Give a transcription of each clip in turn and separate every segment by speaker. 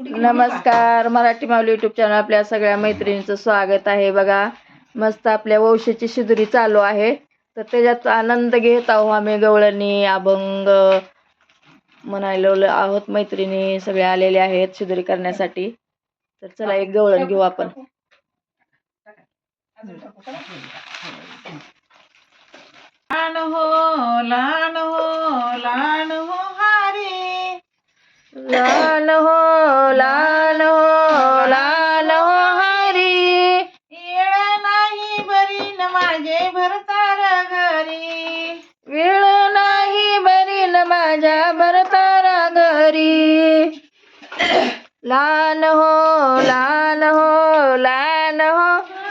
Speaker 1: नमस्कार मराठी माऊली YouTube channel आपल्या सगळ्या मैत्रिणींचं स्वागत आहे. बघा मस्त आपल्या वंशाची शिदुरी चालू आहे. तर त्याच्यात आनंद घेत आहो आम्ही गवळणी अभंग म्हणायला आहोत मैत्रिणी सगळे आलेले आहेत शिदुरी करण्यासाठी. तर चला एक गवळण घेऊ आपण.
Speaker 2: लान हो लान हो लान हो हारी. माझे भरतार घरी.
Speaker 1: वेळ नाही बरी न माझ्या भरतारा घरी. लाल हो लाल हो लाल हो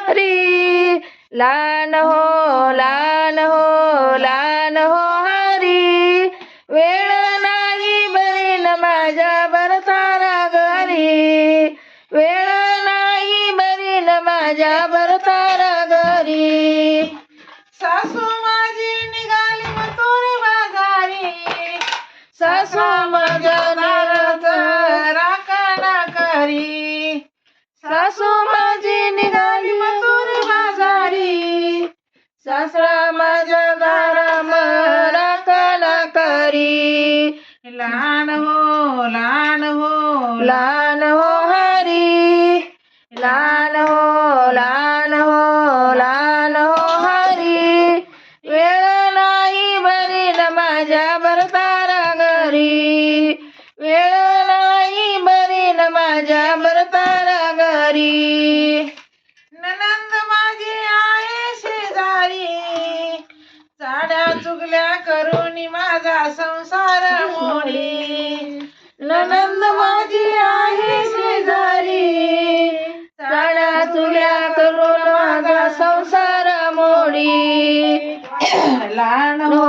Speaker 1: हरी लाल हो लाल हो लाल हो हरी. वेळ नाही बरी न माझ्या भरतारा घरी. वेळ नाही बरी न माझ्या भरतारा
Speaker 2: सासू राखण करी.
Speaker 1: माझी निघाली
Speaker 2: मथुरी बाजारी.
Speaker 1: सासरा माझ्या दारा मरा कला करी.
Speaker 2: लान हो लान हो.
Speaker 1: लान हो हरी. लान हो
Speaker 2: माझा संसार मोडी.
Speaker 1: ननंद माझी आहे शेजारी. चाड्या चुल्या करून माझा संसार मोडी.
Speaker 2: लान
Speaker 1: हो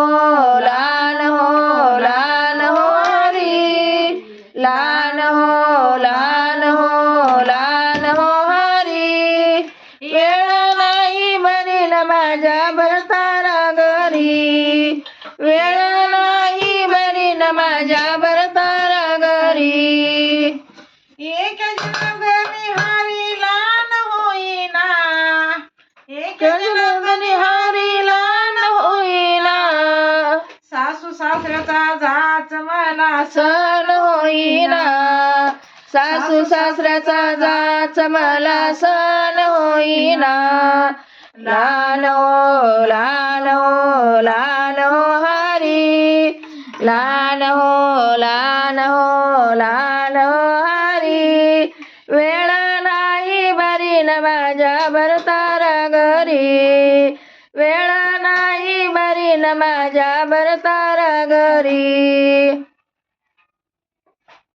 Speaker 1: लहान हो लहान हो हरी लहान हो लहान हो लहान हो हरी वेळ हो, हो, हो नाही म्हणीन माझ्या भरतारा घरी.
Speaker 2: वेळ सासरचा जाच मला
Speaker 1: सण होईना. सासू सासऱ्याचा जाच मला सण होईना. लाल हो लाल हो लाल हो हरी. लाल हो लाल हो लाल हो हरी. वेळ नाही बरी न माझ्या भरतारा घरी. वेळ माझ्या भरतारा घरी.